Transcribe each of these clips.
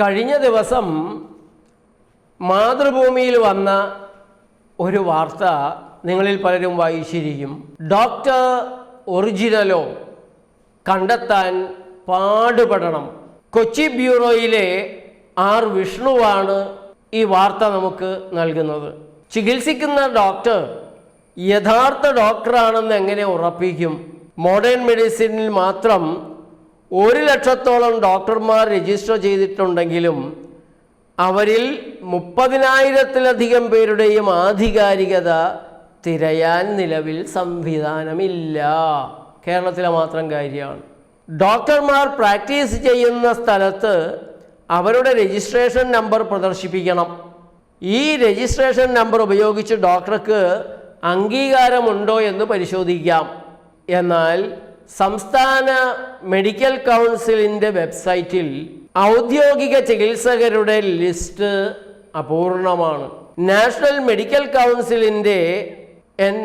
കഴിഞ്ഞ ദിവസം മാതൃഭൂമിയിൽ വന്ന ഒരു വാർത്ത നിങ്ങളിൽ പലരും വായിച്ചിരിക്കും. ഡോക്ടർ ഒറിജിനലോ കണ്ടെത്താൻ പാടുപെടണം. കൊച്ചി ബ്യൂറോയിലെ ആർ വിഷ്ണുവാണ് ഈ വാർത്ത നമുക്ക് നൽകുന്നത്. ചികിത്സിക്കുന്ന ഡോക്ടർ യഥാർത്ഥ ഡോക്ടറാണെന്ന് എങ്ങനെ ഉറപ്പിക്കും? മോഡേൺ മെഡിസിനിൽ മാത്രം ഒരു ലക്ഷത്തോളം ഡോക്ടർമാർ രജിസ്റ്റർ ചെയ്തിട്ടുണ്ടെങ്കിലും അവരിൽ മുപ്പതിനായിരത്തിലധികം പേരുടെയും ആധികാരികത തിരയാൻ നിലവിൽ സംവിധാനമില്ല. കേരളത്തിലെ മാത്രം കാര്യമാണ്. ഡോക്ടർമാർ പ്രാക്ടീസ് ചെയ്യുന്ന സ്ഥലത്ത് അവരുടെ രജിസ്ട്രേഷൻ നമ്പർ പ്രദർശിപ്പിക്കണം. ഈ രജിസ്ട്രേഷൻ നമ്പർ ഉപയോഗിച്ച് ഡോക്ടർക്ക് അംഗീകാരമുണ്ടോ എന്ന് പരിശോധിക്കാം. എന്നാൽ സംസ്ഥാന മെഡിക്കൽ കൗൺസിലിന്റെ വെബ്സൈറ്റിൽ ഔദ്യോഗിക ചികിത്സകരുടെ ലിസ്റ്റ് അപൂർണമാണ്. നാഷണൽ മെഡിക്കൽ കൗൺസിലിന്റെ എൻ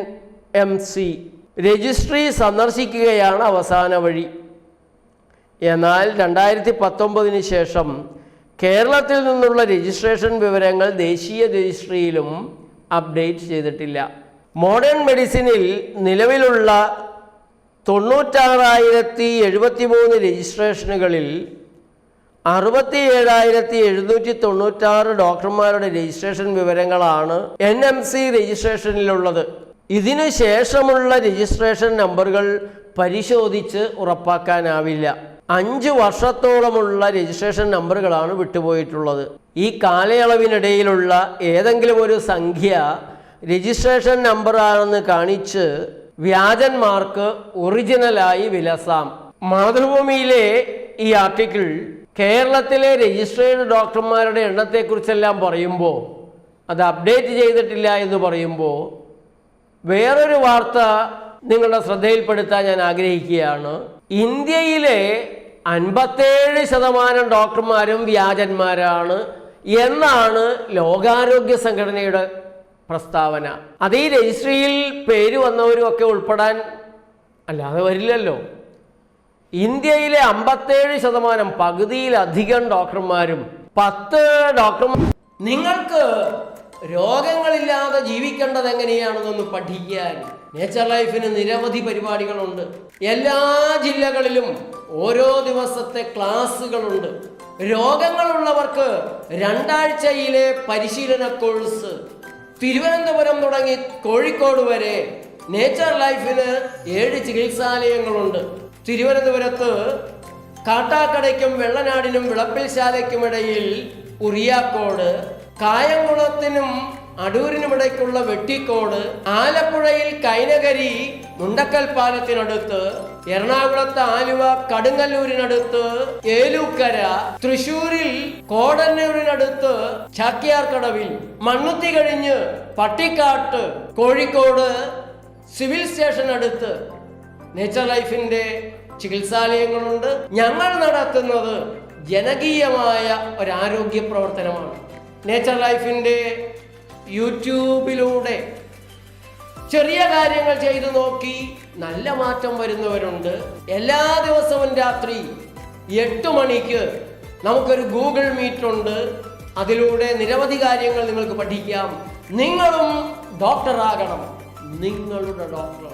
എം സി രജിസ്ട്രി സന്ദർശിക്കുകയാണ് അവസാന വഴി. എന്നാൽ രണ്ടായിരത്തി പത്തൊമ്പതിന് ശേഷം കേരളത്തിൽ നിന്നുള്ള രജിസ്ട്രേഷൻ വിവരങ്ങൾ ദേശീയ രജിസ്ട്രിയിലും അപ്ഡേറ്റ് ചെയ്തിട്ടില്ല. മോഡേൺ മെഡിസിനിൽ നിലവിലുള്ള തൊണ്ണൂറ്റാറായിരത്തി എഴുപത്തി മൂന്ന് രജിസ്ട്രേഷനുകളിൽ അറുപത്തി ഏഴായിരത്തി എഴുന്നൂറ്റി തൊണ്ണൂറ്റാറ് ഡോക്ടർമാരുടെ രജിസ്ട്രേഷൻ വിവരങ്ങളാണ് എൻ എം സി രജിസ്ട്രേഷനിലുള്ളത്. ഇതിനു ശേഷമുള്ള രജിസ്ട്രേഷൻ നമ്പറുകൾ പരിശോധിച്ച് ഉറപ്പാക്കാനാവില്ല. അഞ്ച് വർഷത്തോളമുള്ള രജിസ്ട്രേഷൻ നമ്പറുകളാണ് വിട്ടുപോയിട്ടുള്ളത്. ഈ കാലയളവിനിടയിലുള്ള ഏതെങ്കിലും ഒരു സംഖ്യ രജിസ്ട്രേഷൻ നമ്പറാണെന്ന് കാണിച്ച് വ്യാജന്മാർക്ക് ഒറിജിനലായി വിലസാം. മാതൃഭൂമിയിലെ ഈ ആർട്ടിക്കിൾ കേരളത്തിലെ രജിസ്ട്രേഡ് ഡോക്ടർമാരുടെ എണ്ണത്തെക്കുറിച്ചെല്ലാം പറയുമ്പോൾ അത് അപ്ഡേറ്റ് ചെയ്തിട്ടില്ല എന്ന് പറയുമ്പോൾ വേറൊരു വാർത്ത നിങ്ങളുടെ ശ്രദ്ധയിൽപ്പെടുത്താൻ ഞാൻ ആഗ്രഹിക്കുകയാണ്. ഇന്ത്യയിലെ അൻപത്തേഴ് ശതമാനം ഡോക്ടർമാരും വ്യാജന്മാരാണ് എന്നാണ് ലോകാരോഗ്യ സംഘടനയുടെ പ്രസ്താവന. അതേ രജിസ്ട്രിയിൽ പേര് വന്നവരും ഒക്കെ ഉൾപ്പെടാൻ അല്ലാതെ വരില്ലല്ലോ. ഇന്ത്യയിലെ അമ്പത്തേഴ് ശതമാനം പകുതിയിലധികം ഡോക്ടർമാരും പത്ത് ഡോക്ടർമാർ നിങ്ങൾക്ക് രോഗങ്ങളില്ലാതെ ജീവിക്കേണ്ടത് എങ്ങനെയാണെന്നൊന്ന് പഠിക്കാൻ നേച്ചർ ലൈഫിന് നിരവധി പരിപാടികളുണ്ട്. എല്ലാ ജില്ലകളിലും ഓരോ ദിവസത്തെ ക്ലാസ്സുകളുണ്ട്. രോഗങ്ങളുള്ളവർക്ക് രണ്ടാഴ്ചയിലെ പരിശീലന കോഴ്സ് തിരുവനന്തപുരം തുടങ്ങി കോഴിക്കോട് വരെ നേച്ചർ ലൈഫിന് ഏഴ് ചികിത്സാലയങ്ങളുണ്ട്. തിരുവനന്തപുരത്ത് കാട്ടാക്കടയ്ക്കും വെള്ളനാടിനും വിളപ്പിൽശാലയ്ക്കുമിടയിൽ ഉറിയാക്കോട് കായംകുളത്തിനും അടൂരിനുമിടയ്ക്കുള്ള വെട്ടിക്കോട് ആലപ്പുഴയിൽ കൈനകരി മുണ്ടക്കൽ പാലത്തിനടുത്ത് എറണാകുളത്ത് ആലുവ കടുങ്ങല്ലൂരിനടുത്ത് ഏലൂക്കര തൃശൂരിൽ കോടന്നൂരിനടുത്ത് ചാക്യാർക്കടവിൽ മണ്ണുത്തി കഴിഞ്ഞ് പട്ടിക്കാട്ട് കോഴിക്കോട് സിവിൽ സ്റ്റേഷൻ അടുത്ത് നേച്ചർ ലൈഫിന്റെ ചികിത്സാലയങ്ങളുണ്ട്. ഞങ്ങൾ നടത്തുന്നത് ജനകീയമായ ഒരു ആരോഗ്യ പ്രവർത്തനമാണ്. നേച്ചർ ലൈഫിന്റെ യൂട്യൂബിലൂടെ ചെറിയ കാര്യങ്ങൾ ചെയ്തു നോക്കി നല്ല മാറ്റം വരുന്നവരുണ്ട്. എല്ലാ ദിവസവും രാത്രി എട്ട് മണിക്ക് നമുക്കൊരു ഗൂഗിൾ മീറ്റ് ഉണ്ട്. അതിലൂടെ നിരവധി കാര്യങ്ങൾ നിങ്ങൾക്ക് പഠിക്കാം. നിങ്ങളും ഡോക്ടറാകണം. നിങ്ങളുടെ ഡോക്ടർ.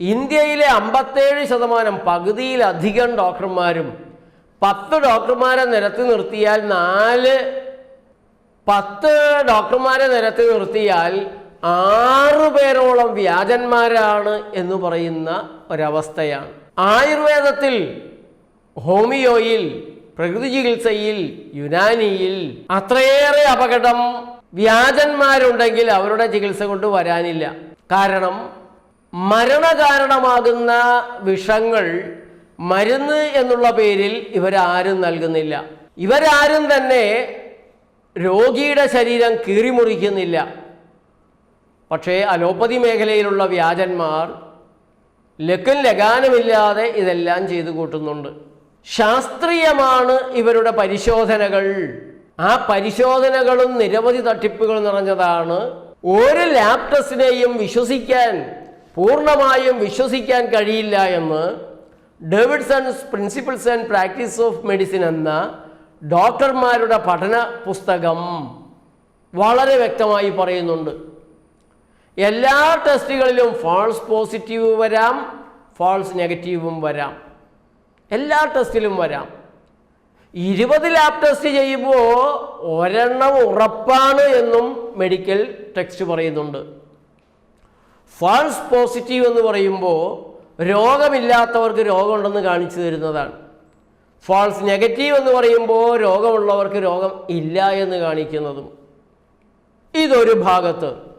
ഇന്ത്യയിലെ അമ്പത്തേഴ് ശതമാനം പകുതിയിലധികം ഡോക്ടർമാരും പത്ത് ഡോക്ടർമാരെ നിരത്തി നിർത്തിയാൽ നാല് പത്ത് ഡോക്ടർമാരെ നിരത്തി നിർത്തിയാൽ ആറു പേരോളം വ്യാജന്മാരാണ് എന്ന് പറയുന്ന ഒരവസ്ഥയാണ്. ആയുർവേദത്തിൽ ഹോമിയോയിൽ പ്രകൃതി ചികിത്സയിൽ യുനാനിയിൽ അത്രയേറെ അപകടം വ്യാജന്മാരുണ്ടെങ്കിൽ അവരുടെ ചികിത്സ കൊണ്ട് വരാനില്ല. കാരണം മരണകാരണമാകുന്ന വിഷങ്ങൾ മരുന്ന് എന്നുള്ള പേരിൽ ഇവരാരും നൽകുന്നില്ല. ഇവരാരും തന്നെ രോഗിയുടെ ശരീരം കീറിമുറിക്കുന്നില്ല. പക്ഷേ അലോപ്പതി മേഖലയിലുള്ള വ്യാജന്മാർ ലക്കും ലഗാനമില്ലാതെ ഇതെല്ലാം ചെയ്തു കൂട്ടുന്നുണ്ട്. ശാസ്ത്രീയമാണ് ഇവരുടെ പരിശോധനകൾ. ആ പരിശോധനകളും നിരവധി തട്ടിപ്പുകളും നിറഞ്ഞതാണ്. ഒരു ലാബ് ടെസ്റ്റിനെയും വിശ്വസിക്കാൻ പൂർണമായും വിശ്വസിക്കാൻ കഴിയില്ല എന്ന് Davidson's principles and practice of medicine എന്ന ഡോക്ടർമാരുടെ പഠന പുസ്തകം വളരെ വ്യക്തമായി പറയുന്നുണ്ട്. എല്ലാ ടെസ്റ്റുകളിലും ഫാൾസ് പോസിറ്റീവ് വരാം ഫാൾസ് നെഗറ്റീവും വരാം. എല്ലാ ടെസ്റ്റിലും വരാം. ഇരുപത് ലാബ് ടെസ്റ്റ് ചെയ്യുമ്പോൾ ഒരെണ്ണം ഉറപ്പാണ് എന്നും മെഡിക്കൽ ടെക്സ്റ്റ് പറയുന്നുണ്ട്. ഫാൾസ് പോസിറ്റീവ് എന്ന് പറയുമ്പോൾ രോഗമില്ലാത്തവർക്ക് രോഗമുണ്ടെന്ന് കാണിച്ചു തരുന്നതാണ്. ഫാൾസ് നെഗറ്റീവ് എന്ന് പറയുമ്പോൾ രോഗമുള്ളവർക്ക് രോഗം ഇല്ല എന്ന് കാണിക്കുന്നതും. ഇതൊരു ഭാഗത്ത്.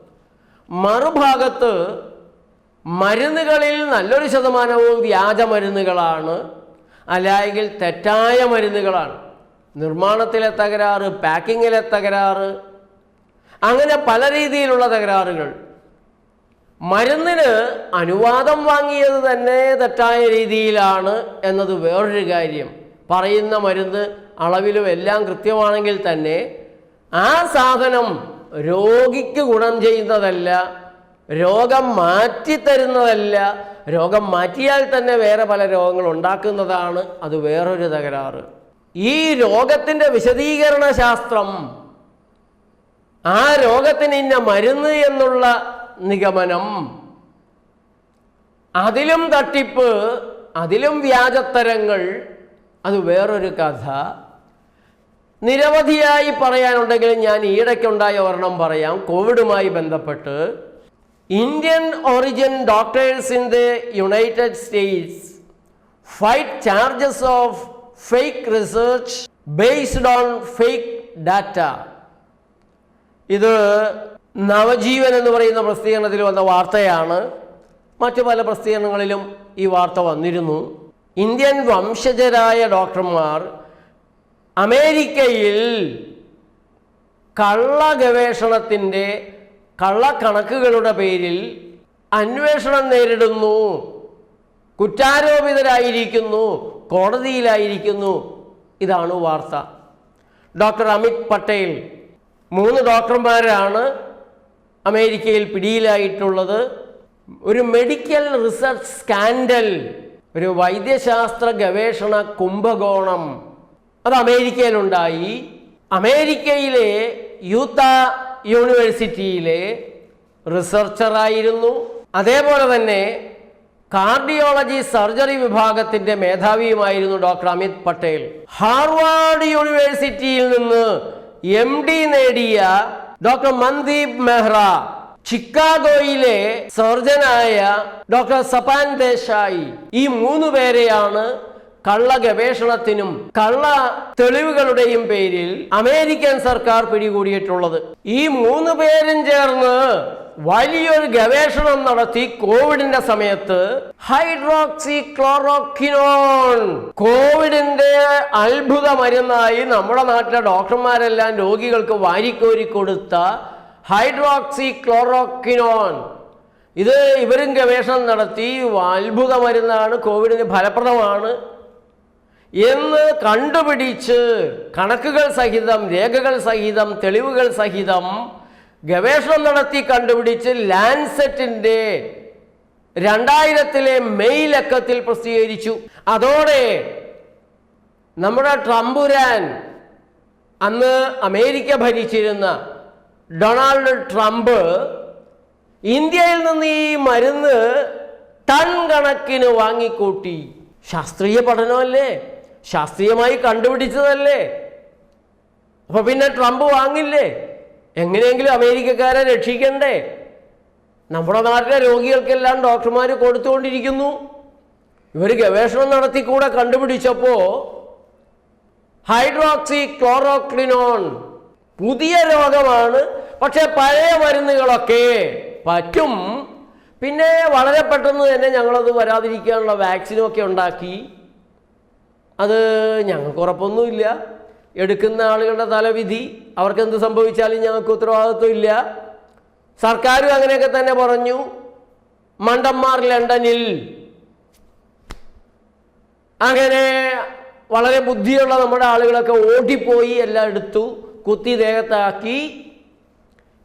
മറുഭാഗത്ത് മരുന്നുകളിൽ നല്ലൊരു ശതമാനവും വ്യാജ മരുന്നുകളാണ്. അല്ലെങ്കിൽ തെറ്റായ മരുന്നുകളാണ്. നിർമ്മാണത്തിലെ തകരാറ് പാക്കിങ്ങിലെ തകരാറ് അങ്ങനെ പല രീതിയിലുള്ള തകരാറുകൾ. മരുന്നിന് അനുവാദം വാങ്ങിയത് തന്നെ തെറ്റായ രീതിയിലാണ് എന്നത് വേറൊരു കാര്യം. പറയുന്ന മരുന്ന് അളവിലും എല്ലാം കൃത്യമാണെങ്കിൽ തന്നെ ആ സാധനം രോഗിക്ക് ഗുണം ചെയ്യുന്നതല്ല രോഗം മാറ്റിത്തരുന്നതല്ല രോഗം മാറ്റിയാൽ തന്നെ വേറെ പല രോഗങ്ങൾ ഉണ്ടാക്കുന്നതാണ് അത് വേറൊരു തകരാറ്. ഈ രോഗത്തിന്റെ വിശദീകരണ ശാസ്ത്രം ആ രോഗത്തിന് ഇന്ന മരുന്ന് എന്നുള്ള നിഗമനം അതിലും തട്ടിപ്പ് അതിലും വ്യാജത്തരങ്ങൾ അത് വേറൊരു കഥ. നിരവധിയായി പറയാനുണ്ടെങ്കിൽ ഞാൻ ഈയിടയ്ക്കുണ്ടായ ഒരെണ്ണം പറയാം. കോവിഡുമായി ബന്ധപ്പെട്ട് Indian origin doctors in the United States fight charges of fake research based on fake data ഇത് നവജീവൻ എന്ന് പറയുന്ന പ്രസിദ്ധീകരണത്തിൽ വന്ന വാർത്തയാണ്. മറ്റു പല പ്രസിദ്ധീകരണങ്ങളിലും ഈ വാർത്ത വന്നിരുന്നു. ഇന്ത്യൻ വംശജരായ ഡോക്ടർമാർ അമേരിക്കയിൽ കള്ള ഗവേഷണത്തിന്റെ കള്ളക്കണക്കുകളുടെ പേരിൽ അന്വേഷണം നേരിടുന്നു. കുറ്റാരോപിതരായിരിക്കുന്നു. കോടതിയിലായിരിക്കുന്നു. ഇതാണ് വാർത്ത. ഡോക്ടർ അമിത് പട്ടേൽ. മൂന്ന് ഡോക്ടർമാരാണ് അമേരിക്കയിൽ പിടിയിലായിട്ടുള്ളത്. ഒരു മെഡിക്കൽ റിസർച്ച് സ്കാൻഡൽ. ഒരു വൈദ്യശാസ്ത്ര ഗവേഷണ കുംഭകോണം. അത് അമേരിക്കയിലുണ്ടായി. അമേരിക്കയിലെ യൂത്ത യൂണിവേഴ്സിറ്റിയിലെ റിസർച്ചറായിരുന്നു. അതേപോലെ തന്നെ കാർഡിയോളജി സർജറി വിഭാഗത്തിന്റെ മേധാവിയുമായിരുന്നു ഡോക്ടർ അമിത് പട്ടേൽ. ഹാർവാർഡ് യൂണിവേഴ്സിറ്റിയിൽ നിന്ന് എം ഡി നേടിയ ഡോക്ടർ മന്ദീപ് മെഹ്റ ചിക്കാഗോയിലെ സർജനായ ഡോക്ടർ സപാൻ ദേശായി. ഈ മൂന്ന് പേരെയാണ് കള്ള ഗവേഷണത്തിനും കള്ള തെളിവുകളുടെയും പേരിൽ അമേരിക്കൻ സർക്കാർ പിടികൂടിയിട്ടുള്ളത്. ഈ മൂന്ന് പേരും ചേർന്ന് വലിയൊരു ഗവേഷണം നടത്തി കോവിഡിന്റെ സമയത്ത് ഹൈഡ്രോക്സി ക്ലോറോക്കിനോൺ കോവിഡിന്റെ അത്ഭുത മരുന്നായി നമ്മുടെ നാട്ടിലെ ഡോക്ടർമാരെല്ലാം രോഗികൾക്ക് വാരിക്കോരി കൊടുത്ത ഹൈഡ്രോക്സി ക്ലോറോക്കിനോൺ ഇത് ഇവരും ഗവേഷണം നടത്തി അത്ഭുത മരുന്നാണ് കോവിഡിന് ഫലപ്രദമാണ് എന്ന് കണ്ടുപിടിച്ച് കണക്കുകൾ സഹിതം രേഖകൾ സഹിതം തെളിവുകൾ സഹിതം ഗവേഷണം നടത്തി കണ്ടുപിടിച്ച് ലാൻസെറ്റിന്റെ രണ്ടായിരത്തിലെ മെയ് ലക്കത്തിൽ പ്രസിദ്ധീകരിച്ചു. അതോടെ നമ്മുടെ ട്രംപുരാൻ അന്ന് അമേരിക്ക ഭരിച്ചിരുന്ന ഡൊണാൾഡ് ട്രംപ് ഇന്ത്യയിൽ നിന്ന് ഈ മരുന്ന് ടൺ കണക്കിന് വാങ്ങിക്കൂട്ടി. ശാസ്ത്രീയ പഠനമല്ലേ? ശാസ്ത്രീയമായി കണ്ടുപിടിച്ചതല്ലേ? അപ്പൊ പിന്നെ ട്രംപ് വാങ്ങില്ലേ? എങ്ങനെയെങ്കിലും അമേരിക്കക്കാരെ രക്ഷിക്കണ്ടേ? നമ്മുടെ നാട്ടിലെ രോഗികൾക്കെല്ലാം ഡോക്ടർമാർ കൊടുത്തുകൊണ്ടിരിക്കുന്നു. ഇവർ ഗവേഷണം നടത്തി കൂടെ കണ്ടുപിടിച്ചപ്പോൾ ഹൈഡ്രോക്സി ക്ലോറോക്ലിനോൺ പുതിയ രോഗമാണ്. പക്ഷെ പഴയ മരുന്നുകളൊക്കെ പറ്റും. പിന്നെ വളരെ പെട്ടെന്ന് തന്നെ ഞങ്ങളത് വരാതിരിക്കാനുള്ള വാക്സിനും ഉണ്ടാക്കി. അത് ഞങ്ങൾക്ക് ഉറപ്പൊന്നുമില്ല എടുക്കുന്ന ആളുകളുടെ തലവിധി അവർക്ക് എന്ത് സംഭവിച്ചാലും ഞങ്ങൾക്ക് ഉത്തരവാദിത്വം ഇല്ല സർക്കാരും അങ്ങനെയൊക്കെ തന്നെ പറഞ്ഞു. മണ്ടന്മാർ ലണ്ടനിൽ. അങ്ങനെ വളരെ ബുദ്ധിയുള്ള നമ്മുടെ ആളുകളൊക്കെ ഓടിപ്പോയി എല്ലാം എടുത്തു കുത്തി ദേഹത്താക്കി.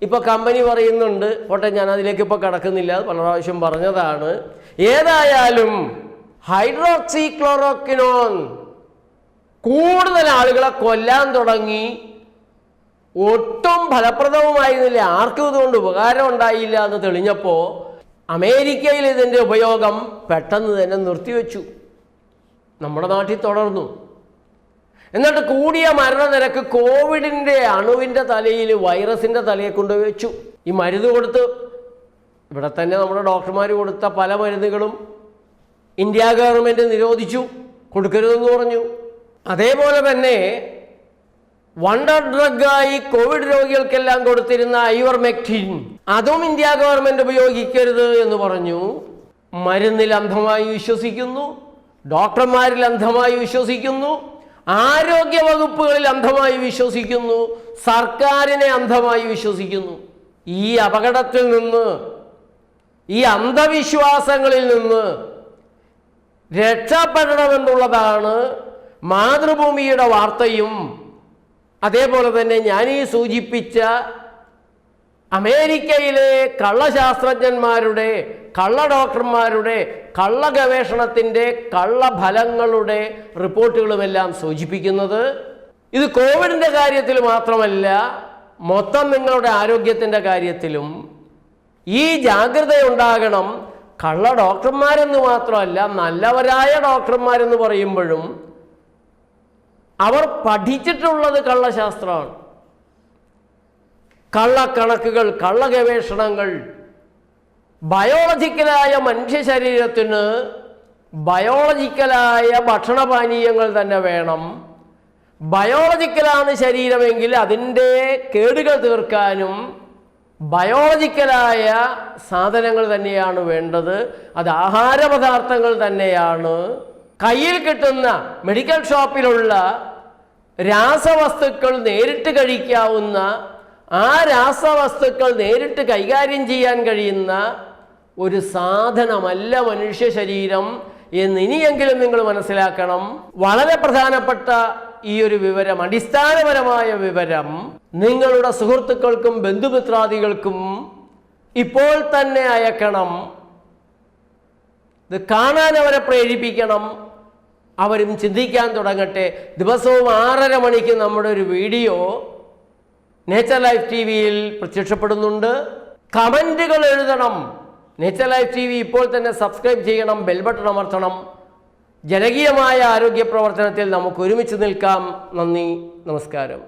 ഇപ്പോൾ കമ്പനി പറയുന്നുണ്ട് പോട്ടെ ഞാൻ അതിലേക്ക് ഇപ്പോൾ കടക്കുന്നില്ല പല പ്രാവശ്യം പറഞ്ഞതാണ്. ഏതായാലും ഹൈഡ്രോക്സി ക്ലോറോക്കിനോൺ കൂടുതൽ ആളുകളെ കൊല്ലാൻ തുടങ്ങി ഒട്ടും ഫലപ്രദവുമായിരുന്നില്ല. ആർക്കും ഇതുകൊണ്ട് ഉപകാരം ഉണ്ടായില്ല എന്ന് തെളിഞ്ഞപ്പോൾ അമേരിക്കയിൽ ഇതിന്റെ ഉപയോഗം പെട്ടെന്ന് തന്നെ നിർത്തിവെച്ചു. നമ്മുടെ നാട്ടിൽ തുടർന്നു. എന്നിട്ട് കൂടിയ മരണനിരക്ക് കോവിഡിന്റെ അണുവിന്റെ തലയിൽ വൈറസിന്റെ തലയെ കൊണ്ടുവച്ചു. ഈ മരുന്ന് കൊടുത്ത് ഇവിടെ തന്നെ നമ്മുടെ ഡോക്ടർമാർ കൊടുത്ത പല മരുന്നുകളും ഇന്ത്യ ഗവൺമെന്റ് നിരോധിച്ചു. കൊടുക്കരുതെന്ന് പറഞ്ഞു. അതേപോലെ തന്നെ വണ്ടർ ഡ്രഗായി കോവിഡ് രോഗികൾക്കെല്ലാം കൊടുത്തിരുന്ന ഐവർമെക്റ്റിൻ അതും ഇന്ത്യ ഗവൺമെന്റ് ഉപയോഗിക്കരുത് എന്ന് പറഞ്ഞു. മരുന്നിൽ അന്ധമായി വിശ്വസിക്കുന്നു ഡോക്ടർമാരിൽ അന്ധമായി വിശ്വസിക്കുന്നു ആരോഗ്യ വകുപ്പുകളിൽ അന്ധമായി വിശ്വസിക്കുന്നു സർക്കാരിനെ അന്ധമായി വിശ്വസിക്കുന്നു. ഈ അപകടത്തിൽ നിന്ന് ഈ അന്ധവിശ്വാസങ്ങളിൽ നിന്ന് രക്ഷപ്പെടണമെന്നുള്ളതാണ് മാതൃഭൂമിയുടെ വാർത്തയും അതേപോലെ തന്നെ ഞാനീ സൂചിപ്പിച്ച അമേരിക്കയിലെ കള്ളശാസ്ത്രജ്ഞന്മാരുടെ കള്ള ഡോക്ടർമാരുടെ കള്ള ഗവേഷണത്തിന്റെ കള്ളഫലങ്ങളുടെ റിപ്പോർട്ടുകളുമെല്ലാം സൂചിപ്പിക്കുന്നത് ഇത് കോവിഡിന്റെ കാര്യത്തിൽ മാത്രമല്ല മൊത്തം നിങ്ങളുടെ ആരോഗ്യത്തിന്റെ കാര്യത്തിലും ഈ ജാഗ്രത ഉണ്ടാകണം കള്ള ഡോക്ടർമാരെന്ന് മാത്രമല്ല നല്ലവരായ ഡോക്ടർമാരെന്ന് പറയുമ്പോഴും അവർ പഠിച്ചിട്ടുള്ളത് കള്ളശാസ്ത്രമാണ്. കള്ളക്കണക്കുകൾ കള്ളഗവേഷണങ്ങൾ ബയോളജിക്കലായ മനുഷ്യ ശരീരത്തിന് ബയോളജിക്കലായ ഭക്ഷണപാനീയങ്ങൾ തന്നെ വേണം. ബയോളജിക്കലാണ് ശരീരമെങ്കിൽ അതിന്റെ കേടുകൾ തീർക്കാനും ബയോളജിക്കലായ സാധനങ്ങൾ തന്നെയാണ് വേണ്ടത്. അത് ആഹാരപദാർത്ഥങ്ങൾ തന്നെയാണ്. കയ്യിൽ കിട്ടുന്ന മെഡിക്കൽ ഷോപ്പിലുള്ള രാസവസ്തുക്കൾ നേരിട്ട് കഴിക്കാവുന്ന ആ രാസവസ്തുക്കൾ നേരിട്ട് കൈകാര്യം ചെയ്യാൻ കഴിയുന്ന ഒരു സാധനമല്ല മനുഷ്യ ശരീരം എന്ന് ഇനിയെങ്കിലും നിങ്ങൾ മനസ്സിലാക്കണം. വളരെ പ്രധാനപ്പെട്ട ഈ ഒരു വിവരം അടിസ്ഥാനപരമായ വിവരം നിങ്ങളുടെ സുഹൃത്തുക്കൾക്കും ബന്ധുമിത്രാദികൾക്കും ഇപ്പോൾ തന്നെ അയക്കണം. ഇത് കാണാൻ അവരെ പ്രേരിപ്പിക്കണം. അവരും ചിന്തിക്കാൻ തുടങ്ങട്ടെ. ദിവസവും ആറര മണിക്ക് നമ്മുടെ ഒരു വീഡിയോ നേച്ചർ ലൈഫ് ടി വിയിൽ പ്രത്യക്ഷപ്പെടുന്നുണ്ട്. കമന്റുകൾ എഴുതണം. നേച്ചർ ലൈഫ് ടി വി ഇപ്പോൾ തന്നെ സബ്സ്ക്രൈബ് ചെയ്യണം ബെൽബട്ടൺ അമർത്തണം. ജനകീയമായ ആരോഗ്യ പ്രവർത്തനത്തിൽ നമുക്ക് ഒരുമിച്ച് നിൽക്കാം. നന്ദി നമസ്കാരം.